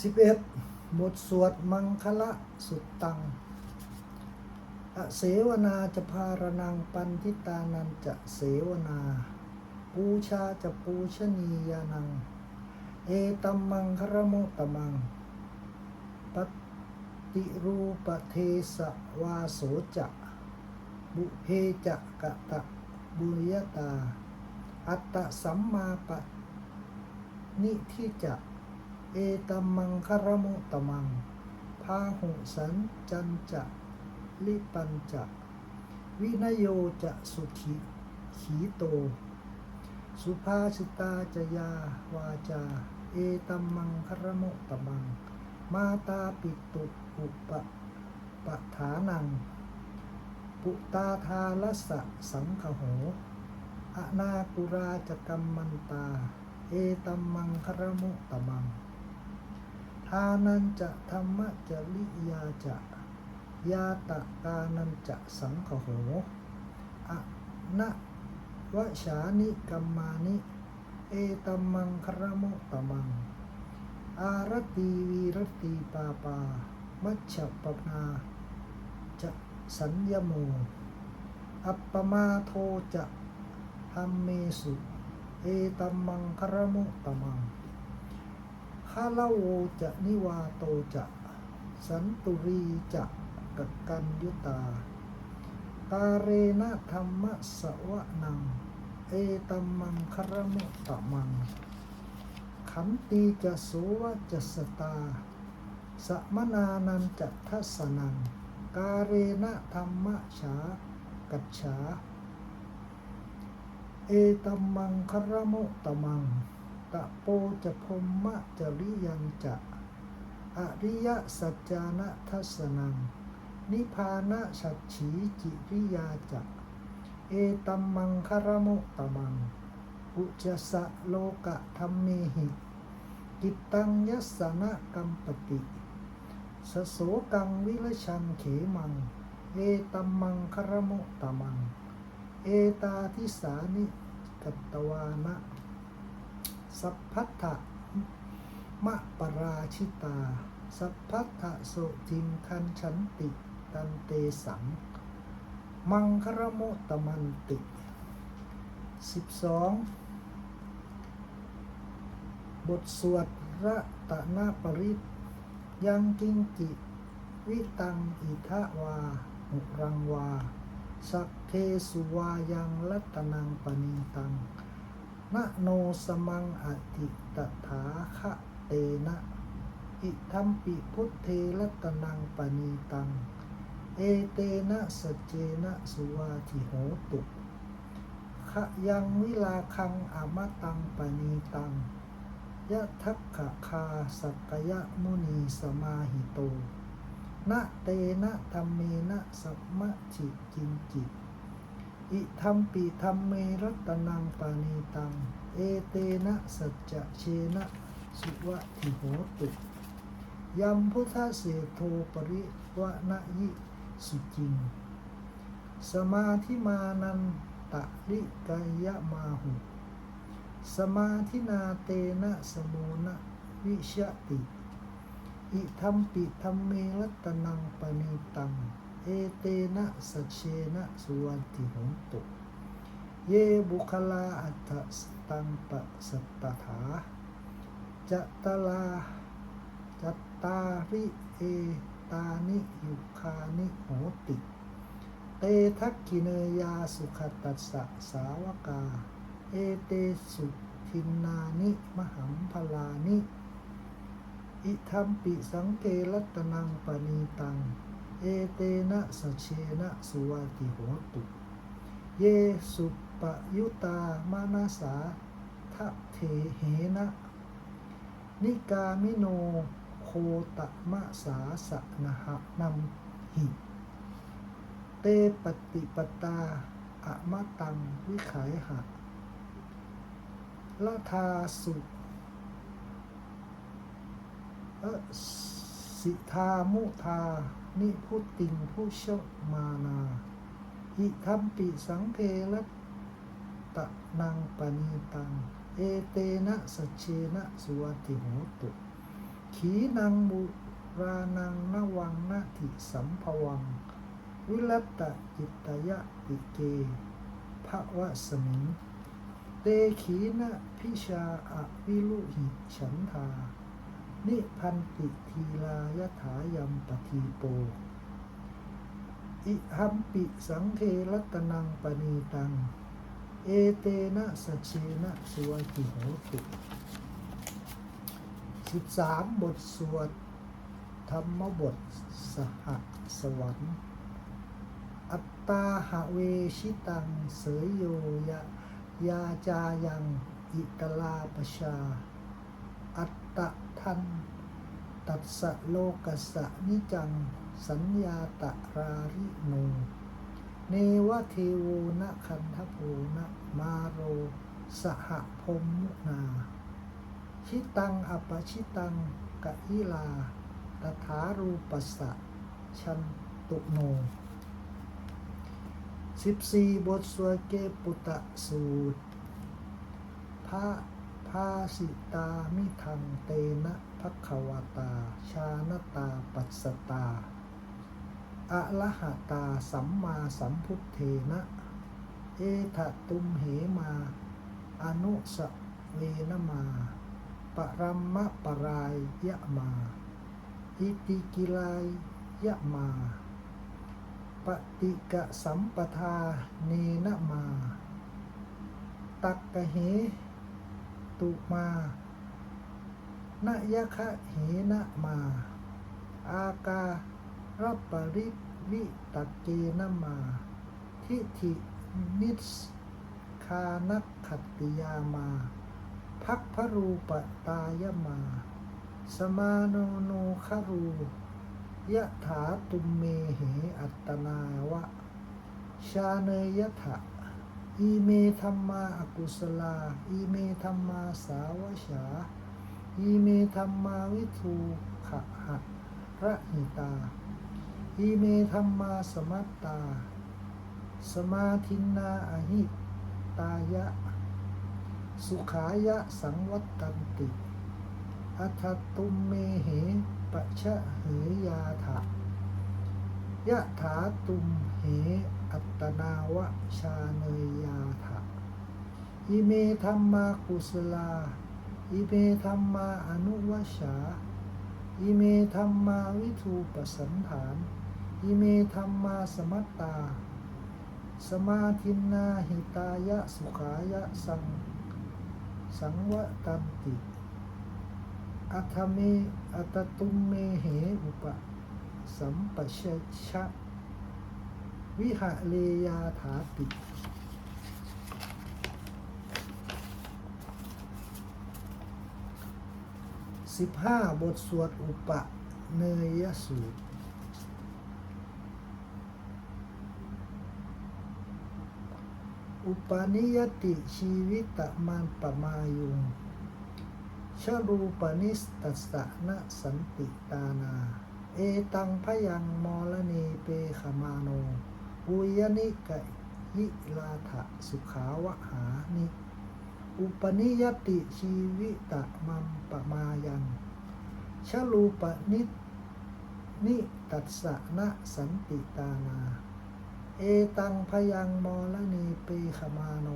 สิบเอ็ดบทสวดมังคละสุตตัง อเสวนาจะพารนังปันทิตานันจะเสวนา ปูชาจะปูชนียานัง เอตัมมังครมุตตมัง ปฏิรูปเทสวาโสจะ บุเพจะกะตะบุยตา อัตตะสัมมาปะนิทิจะ เอตัมมังคารมุตมัง พาหุสันจันจะลิปัญจะ วินโยจะสุขีขีโต สุภาสิตาจยาวาจา เอตัมมังคารมุตมัง มาตาปิตุอุปปะฐานัง ปุตาทาลสะสังคโหอนากุราจกรรมมันตา เอตัมมังคารมุตมัง ทานันจะธรรมจริยาจะยาตกานันจะสังคโหอะนะวะชานิกัมมานิ เอตัมมังคารมุตมัง อารตีวีรตีปาปา มัชปปนา จะสัญญโม อัปปมาโทจะธรรมเมสุ เอตัมมังคารมุตตมัง คาลาโวจะนิวาโตจะสันตุรีจะกักกันยุตา กาเรนะธรรมะสวะนัง เอตัมมังคารมุตตมัง ขันตีจะโสวะจะสตา สมนานันจะทัสนัง กาเรนะธรรมะฉากัจฉา เอตัมมังคารมุตตมัง ตะโปจะพมมะจริยังจะอริยสัจจานะทัสนัง นิพพานะฉัตฉีจิริยาจะเอตัมมังคารมุตตมัง อุจจสะโลกะธรรมเมหิ กิตตังยสนะกัมปติสโสกังวิรชังเขมัง เอตัมมังคารมุตตมัง เอตาทิสานิกัตวานะ สัพพัทธะมะปราชิตา สัพพัทธะโสทิงคันฉันติตันเตสัง มังครมุตตมันติสิบสองบทสวดระตะนาปริตยังกิงจิวิตังอิทะวาหุรังวา สักเทสุวายังรัตนังปณีตัง นะโนสมังอติตถาคะเตนะ อิทัมปิพุทเทรัตนังปณีตัง เอเตนะสเจนะสุวาทิโหตุขะยังวิลาคังอมตังปณีตังยะทักขะคาสักยะมุนีสมาหิโตนะเตนะธรรมเมนะสัมมะจิจินจิต อิทัมปิธรรมเมรัตนังปานีตัง เอเตนะสัจจะเชนะสุวะทิโหตุยัมพุทธเสโทปริวะนะยิสุจิง สมาธิมานันตะริกายะมาหุ สมาธินาเตนะสโมนะวิชติ อิทัมปิธรรมเมรัตนังปณีตัง เอเตนะสัจเชนะสุวันติหนตุเยบุคลาอัตสตังปะสัตถาจัตลาจัตตาริเอตานิยุคานิโหติ เตทักขิเนยาสุขตัสสะสาวกา เอเตสุทินนานิมหัมพลานิ อิทัมปิสังเกรัตนังปณีตัง เอเตนะสเชนะสุวาติโหตุ เยสุปยุตามานาสาทะเทเหนะ นิกามิโนโคตมะสาสนะหะนัมหิ เตปฏิปตาอะมะตังวิขายหะละทาสุอสิทามุทา นิพุติงผู้ชมานาอิทัมปิสังเพละตะนังปณีตัง เอเตนะสเชนะสุวัติโหตุ ขีนังบุรานังนวังนาทิสัมภวัง วิรัตตจิตตยะปิเกภะวะสมิง เตขีนะพิชาอวิลุหิฉันทา นิพันติทีลายถายัมปทีโป อิหัมปิสังเทรัตนังปณีตัง เอเตนะสชเชนะสวากิโหตุสิบสามบทสวด ธรรมบทสหสวรรค์อัตตาหะเวชิตัง เสยโยยะ ยาจายัง อิตลาปชา ตะทัน ตัสสะโลกัสะนิจัง สัญญาตะราริโนเนวเทโวนะคันทโพนะมาโร สหพรมมุนา ชิตังอปชิตังกะอิลาตถารูปัสสะชันตุโนสิบสี่บทสวดเกปุตตะสูตรพระ ภาสิตามิทังเตนะพักขวตา ชานตาปัสสตาอะละหะตาสัมมาสัมพุทเทนะ เอทะตุมเหมา อนุสเวนมา ปรัมมะปรายยะมา อิติกิลายยะมา ปฏิกะสัมปทาเนนะมา ตักกะเห ตุมา นยะคะเหนะมา อาการับปริวิตกเกนะมา ทิฏินิสคานักขัตติยามาพักพรูปตายมา สมาโนโนคารู ยะถาตุมเมเหอัตตนาวะ ชาเนยถะ อีเมธรรมาอกุศลา อีเมธรรมาสาวฉา อีเมธรรมาวิทูขะหะระหิตา อีเมธรรมาสมัตตา สมาทินนาอหิตายะ สุขายะสังวัตตันติอัทตุมเมเหปะชะเหยาถะยะถาตุมเห อัตนาวชาเนยยาถะอิเมธรรมากุสลา อิเมธรรมาอนุวชา อิเมธรรมาวิทูปสันฐาน อิเมธรรมาสมัตตา สมาทินาหิตายะสุขายะสัง สังวตันติ อัตเมอัตตุมเมเหอุปสัมปชชะ วิหะเลยาถาติสิบห้าบทสวดอุปเนยสูตรอุปนิยติชีวิตมันปมายุงชรูปนิสตัสสะนะสันติตานา เอตังพยังมรณีเปขมาโน อุยนิกะยิลาถะสุขาวหานิ อุปนิยติชีวิตะมัมปมายังชรูปนินิตัสะนะสันติตานา เอตังพยังมรณีเปขมาโน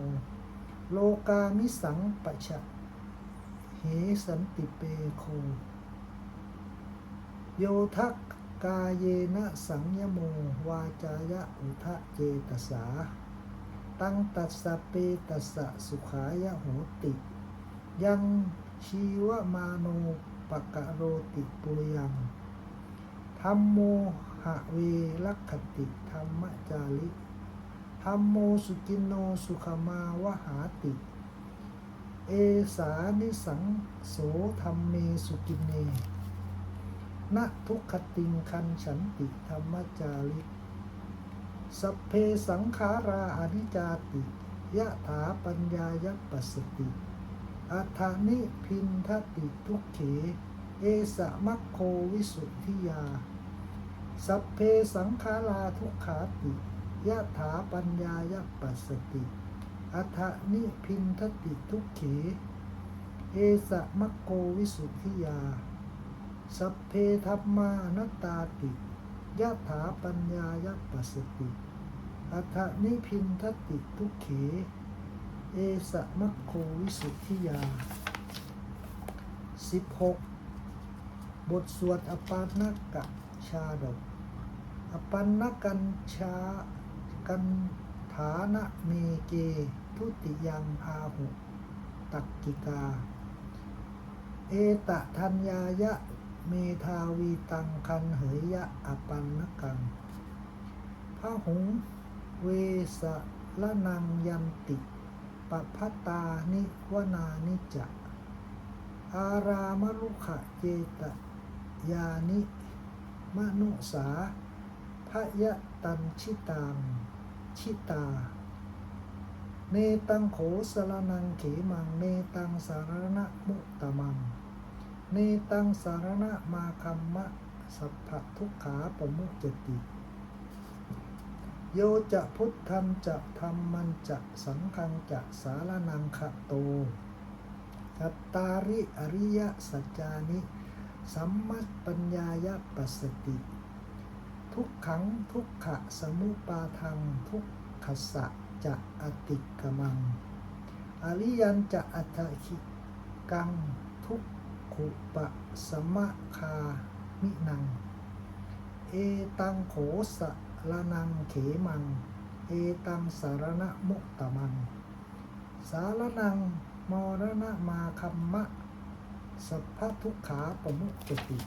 โลกามิสังปะชะเหสันติเปโค โยทัก กาเยนะสังยโมวาจายะอุทะเจตสา ตั้งตัสสะเปตัสสะสุขายะโหติ ยังชีวมาโนปะกะโรติปุรยังธรรมโมหะเวลักขติธรรมจาริธรรมโมสุกินโนสุขมาวหาติ เอสานิสังโสธรรมเมสุกินเน ณทุกขติงคันฉันติธรรมจาริกสัพเพสังขาราอนิจจาติยะถาปัญญายปัสสติอัฏฐานิพินทติทุกเข เอสะมัคโควิสุทธิยา สัพเพสังขาราทุกขาติยะถาปัญญายปัสสติอัฏฐนิพินทติทุกเข เอสะมัคโกวิสุทธิยา สัพเพธรรมานัตตาติยะถาปัญญายปัสสติอัฏนิพินทติทุกเข เอสะมัคโควิสุทธิยา 16 บทสวดอปานนกะชาดก อปันนกันชากันฐานะเมเก ทุติยังอาหุ ตักกิกา เอตะทัญญายะ เมทาวีตังคันเหยยะอปันนกังพระหงเวสละนังยันติปพัตานิวนานิจะอารามรุขะเจตยานิ มนุสาพยตันชิตังชิตา เนตังโขสรนังเขมัง เนตังสารณะมุตตมัง เนตังสารณะมาคัมมะ สัพพทุกขาปมุจจติ โยจะพุทธันจะธรรมันจะสังฆังจะสารนังขะโตสัตตาริอริยสัจจานิ สัมมัตปัญญายปัสสติ ทุกขังทุกขะสมุปาทังทุกขสะจะอติกมัง อริยันจะอัตถิกังทุก ขุปะสมะคามินัง เอตังโขสะละนังเขมัง เอตังสารณะมุตตมัง สารนังมรณะมาคัมมะ สัพพทุกขาปมุจจติ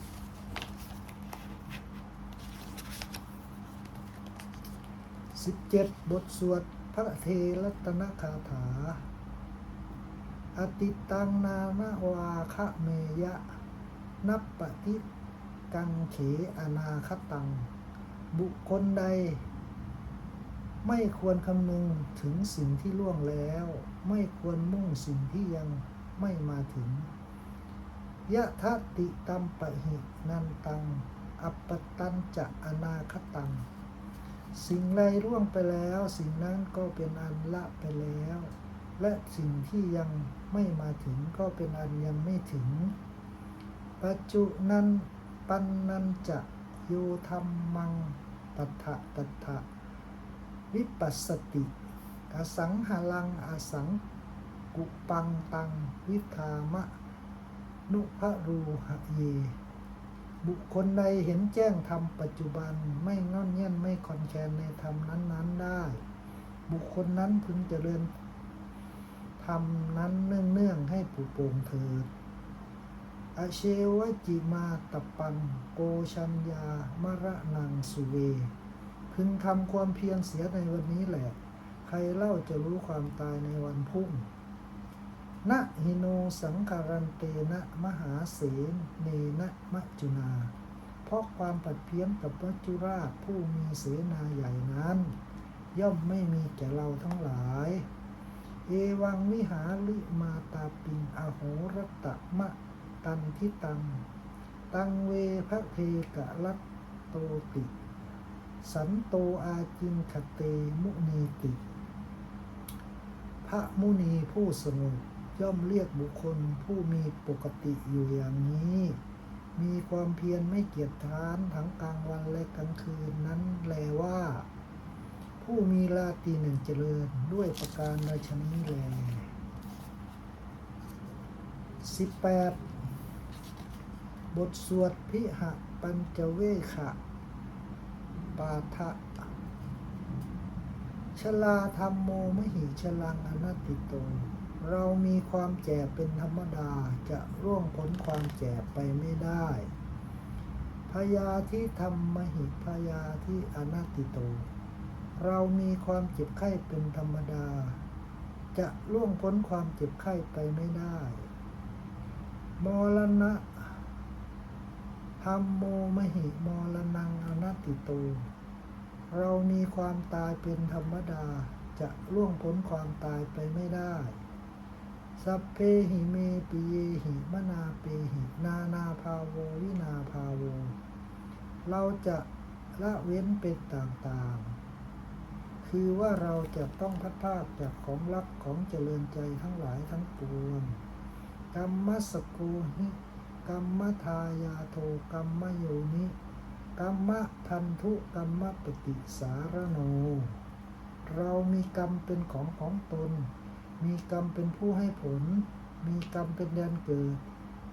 สิบเจ็ดบทสวดพระเทรัตนคาถา อติตังนานาวาคะเมยะ นับปฏิกังเขอนาคตัง บุคคลใด ไม่ควรคำนึงถึงสิ่งที่ล่วงแล้ว ไม่ควรมุ่งสิ่งที่ยังไม่มาถึง ยะทัตติตัมปะหินันตัง อัปปตันจะอนาคตัง สิ่งใดร่วงไปแล้ว สิ่งนั้นก็เป็นอันละไปแล้ว และสิ่งที่ยังไม่มาถึงก็เป็นอันยังไม่ถึง ปัจจุนันปันนันจะโยธรรมังตัทะตัทะวิปัสสติ อสังหารังอสังกุปังตังวิธามะ นุภรูหะเย บุคคลใดเห็นแจ้งธรรมปัจจุบันไม่งอนเงียนไม่คอนแคนในธรรมนั้น ๆ ได้ บุคคลนั้นพึงเจริญ ธรรมนั้นเนื่องๆให้ปุโปร่งเถิด อเชวจิมาตปังโกชัญญามระนังสุเว พึงทำความเพียรเสียในวันนี้แหละ ใครเล่าจะรู้ความตายในวันพุ่งนะหิโนสังคารันเตนะมหาเสนเนนะมัจจุนา เพราะความปัดเพี้ยนกับมัจจุราชผู้มีเสนาใหญ่นั้น ย่อมไม่มีแก่เราทั้งหลาย เอวังวิหาลิมาตาปิงอโหรตะมะตันทิตัง ตังเวพระเทกะลัตโตติ สันโตอาจินคเตมุนีติ พระมุนีผู้สงบย่อมเรียกบุคคลผู้มีปกติอยู่อย่างนี้ มีความเพียรไม่เกียจคร้านทั้งกลางวันและกลางคืนนั้นแลว่า ผู้มีลาตีหนึ่งเจริญด้วยประการราชนี้แลสิบแปดบทสวดพิหะปัญจเวขะ ปาทะชลาธรรมโมมหิชลังอนัตติโต เรามีความแก่เป็นธรรมดาจะร่วงพ้นความแก่ไปไม่ได้พยาที่ธรรมหิพยาที่อนัตติโต เรามีความเจ็บไข้เป็นธรรมดา จะล่วงพ้นความเจ็บไข้ไปไม่ได้ มรณะธรรมโมมหิมรณังอนัตติโตเรามีความตายเป็นธรรมดา จะล่วงพ้นความตายไปไม่ได้ สัพเพหิเมปิเยหิมนาเปหิ นานาภาโววินาภาโว เราจะละเว้นเป็นต่างๆ คือว่าเราจะต้องพัดพรากจากของรักของเจริญใจทั้งหลายทั้งปวงกรรมสกุหิกรรมทายาโทกรรมโยนิกรรมทันทุกรรมปฏิสารโน เรามีกรรมเป็นของของตน มีกรรมเป็นผู้ให้ผล มีกรรมเป็นแดนเกิด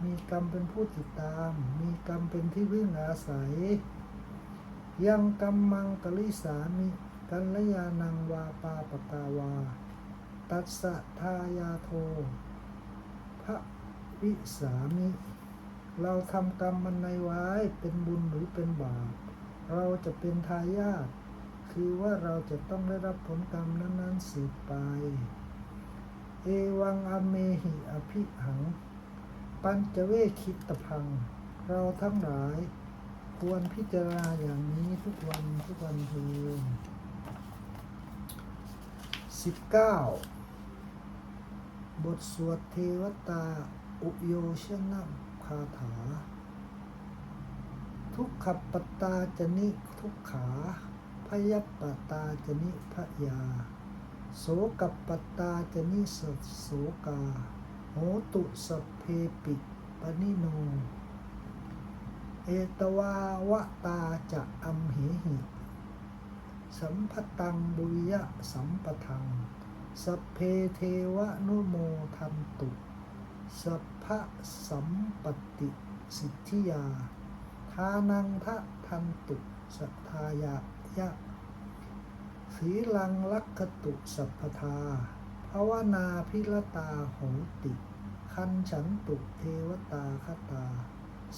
มีกรรมเป็นผู้ติดตาม มีกรรมเป็นที่พึ่งอาศัย ยังกรรมังกลิสามิ กัลยานังวาปาปกาวา ตัสสะทายาโทพระวิสามิ เราทำกรรมมันในไว้เป็นบุญหรือเป็นบาป เราจะเป็นทายาท คือว่าเราจะต้องได้รับผลกรรมนั้นๆสืบไป เอวังอเมหิอภิหัง ปัญจเวคิตพัง เราทั้งหลายควรพิจารณาอย่างนี้ทุกวันทุกวันเพียง สิบเก้าบทสวดเทวตา อุโยชนะคาถา ทุกขปตาจนิทุกขา พยัปตาจนิพยา โสกัปปตาจนิสโสกา โหตุสเพปิปนิโน เอตวาวะตาจะอัมเหหิ สัมพตังบุริยะสัมปทัง สัพเพเทวะนุโมทันตุ สัพพะสัมปติสิทธิยา ทานังทะทันตุ สัทธายายะสีลังลักขตุสัพพทาภาวนาพิรตาโหติ คันฉันตุเทวตาคตา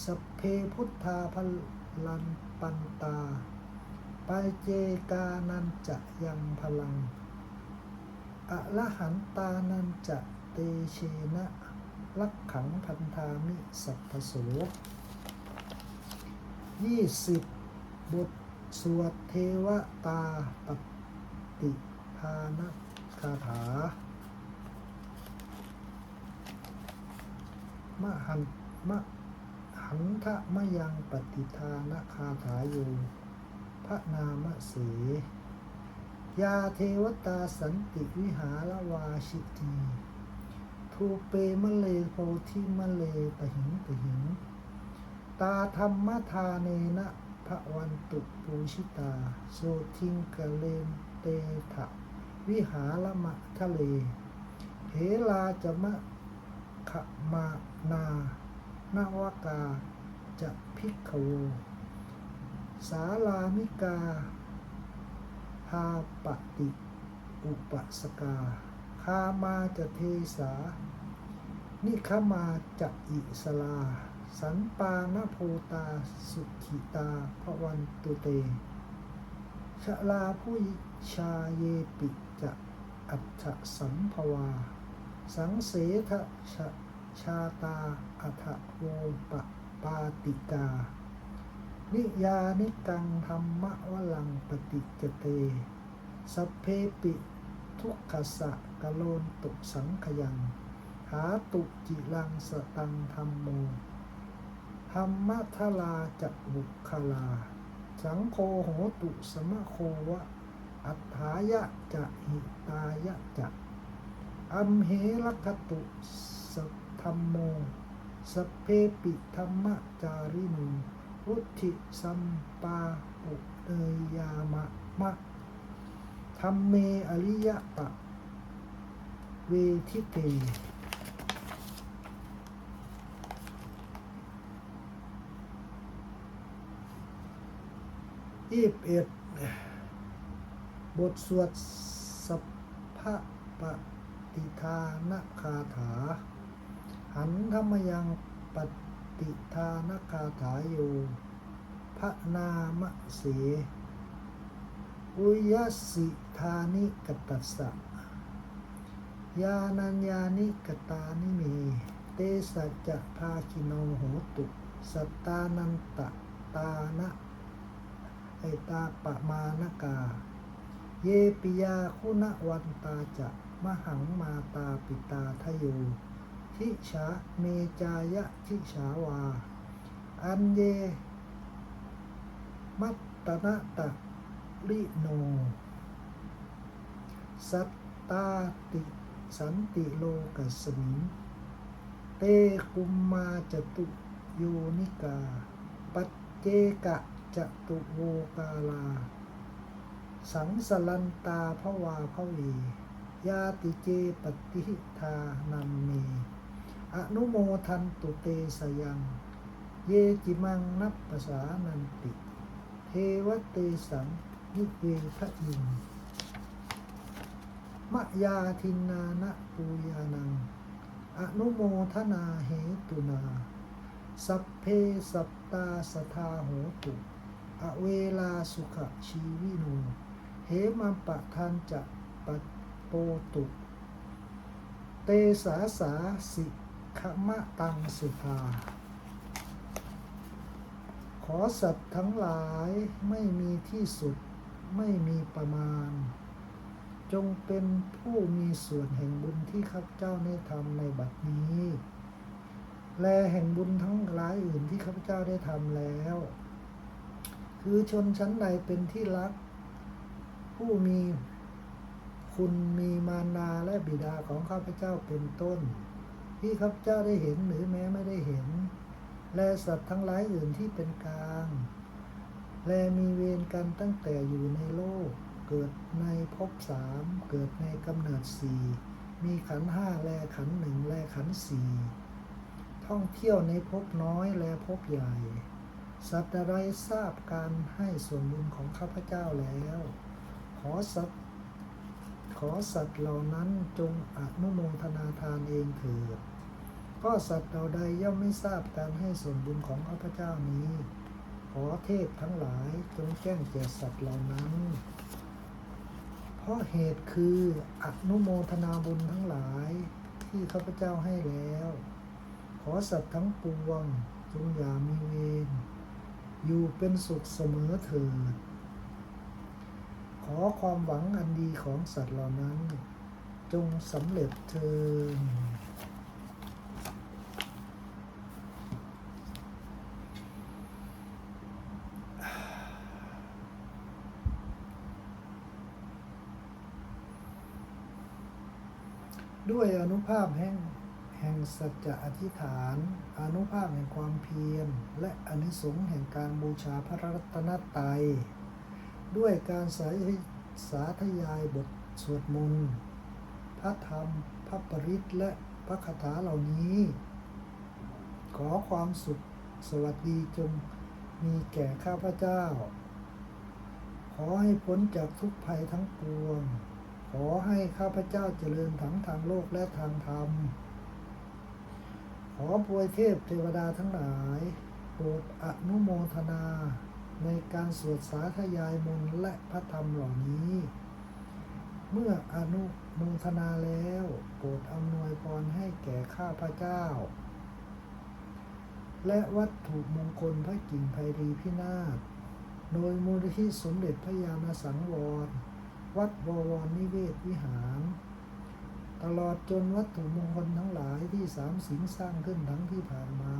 สัพเพพุทธาพลันปันตา ปายเจกานันจะยังพลังอะละหันตานันจะเตเชนะลักขังพันธามิสัพพโสยี่สิบบทสวดเทวตาปฏิทานคาถามหันมะหันทะมะยังปฏิทานคาถาโย พระนามเสยาเทวตาสันติวิหารวาชิตีทูเปมะเลโพธิมะเลปะหิงปะหิง ตาธรรมทาเนนะพระวันตุปูชิตา โสทิงกะเลนเตถะวิหารมะทะเลเหลาจะมะขมานานาวกา จะพิกขโว สาลามิกาพาปฏิอุปสกาคามาจะเทสา นิคมาจะอิสลา สันปานโพตาสุขิตาพระวันตุเต ชลาผู้ชาเยปิจะอัจฉสัมภวา สังเสทชะชาตาอัทะโวปปาติกา นิยานิกังธรรมะวลังปฏิจเตสัพเพปิทุกขสะกะโลนตุสังขยัง หาตุจิลังสตังธรรมโมธรรมทลาจักบุคลา สังโฆโหตุสมะโควะ อัฏฐายะจะหิตายะจะอัมเหลัคตุสัทธรรมโมสเพปิธรรมจาริม นุวุธิสัมปาอุเนยามะมะธรรมเมอริยะปะ เวทิเตยี่สิบเอ็ดบทสวดสัพพะปฏิทานคาถา หันธรรมยังปฏิ ติทานคาถาโยพระนามเสอุยสิธานิกตัสสะยานัญญานิกตานิเม เตสัจจะภาคิโนโหตุสัตตานันตะตานะไอตาปะมานกา เยปิยาคุณวันตาจะมหังมาตาปิตาทโย ทิชาเมจายะทิชาวา อันเย มัตตนะตะลิโน สัตตาติสันติโลกัสมิงเตกุมมาจตุโยนิกา ปัจเจกะจตุโวกาลา สังสลันตาภวาภวียาติเจปฏิทานัมเม อนุโมทันตุเตสยัง เยจิมังนับภาษานันติ เทวเตสังนิเวทะอิงมะยาทินนานะปูยานัง อนุโมทนาเหตุนา สัพเพสัตตาสทาโหตุ อเวลาสุขชีวิโนเหมัมปะทันจะปะโปตุ เตสาสาสิ ขมะตังสุภา ขอสัตว์ทั้งหลายไม่มีที่สุดไม่มีประมาณ จงเป็นผู้มีส่วนแห่งบุญที่ข้าพเจ้าได้ทำในบัดนี้ แลแห่งบุญทั้งหลายอื่นที่ข้าพเจ้าได้ทำแล้ว คือชนชั้นใดเป็นที่รัก ผู้มีคุณมีมารดาและบิดาของข้าพเจ้าเป็นต้น ที่ข้าพเจ้าได้เห็นหรือแม้ไม่ได้เห็น และสัตว์ทั้งหลายอื่นที่เป็นกลาง และมีเวรกันตั้งแต่อยู่ในโลก เกิดในภพสามเกิดในกำเนิดสี่มีขันห้าแลขันหนึ่งแลขันสี่ท่องเที่ยวในภพน้อยแลภพใหญ่ สัตว์ะไรทราบการให้ส่วนบุญของข้าพเจ้าแล้ว ขอสัตว์ขอสัตว์เหล่านั้นจงอนุโมทนาทานเองเถิด ก็สัตว์เหล่าใดย่อมไม่ทราบการให้ส่วนบุญของข้าพเจ้านี้ ขอเทพทั้งหลายจงแจ้งแก่สัตว์เหล่านั้น เพราะเหตุคืออนุโมทนาบุญทั้งหลายที่ข้าพเจ้าให้แล้ว ขอสัตว์ทั้งปวงจงอย่ามีเวรอยู่เป็นสุขเสมอเถิด ขอความหวังอันดีของสัตว์เหล่านั้น จงสำเร็จเถิด ด้วยอนุภาพแห่งแห่งสัจจะอธิษฐาน อนุภาพแห่งความเพียร และอนิสงส์แห่งการบูชาพระรัตนตรัย ด้วยการสายสาธยายบทสวดมนต์ พระธรรม พระปริตและพระคาถาเหล่านี้ ขอความสุขสวัสดีจงมีแก่ข้าพเจ้า ขอให้พ้นจากทุกภัยทั้งปวง ขอให้ข้าพเจ้าเจริญทั้งทางโลกและทางธรรม ขอปวยเทพเทวดาทั้งหลายโปรดอนุโมทนา ในการสวดสาธยายมนต์และพระธรรมเหล่านี้ เมื่ออนุโมทนาแล้วโปรดอำนวยพรให้แก่ข้าพเจ้า และวัตถุมงคลพระกิ่งไพรีพินาศโดยมูลที่สมเด็จพระยาณสังวร วัดบวรนิเวศวิหาร ตลอดจนวัตถุมงคลทั้งหลายที่สามสิงสร้างขึ้นทั้งที่ผ่านมา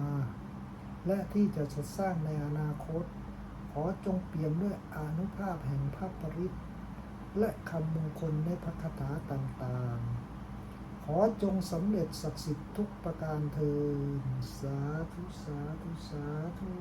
และที่จะสดสร้างในอนาคต ขอจงเปี่ยมด้วยอนุภาพแห่งพระปริตและคำมงคลในพระคาถาต่างๆ ขอจงสำเร็จศักดิ์สิทธิ์ทุกประการเทินสาธุสาธุสาธุ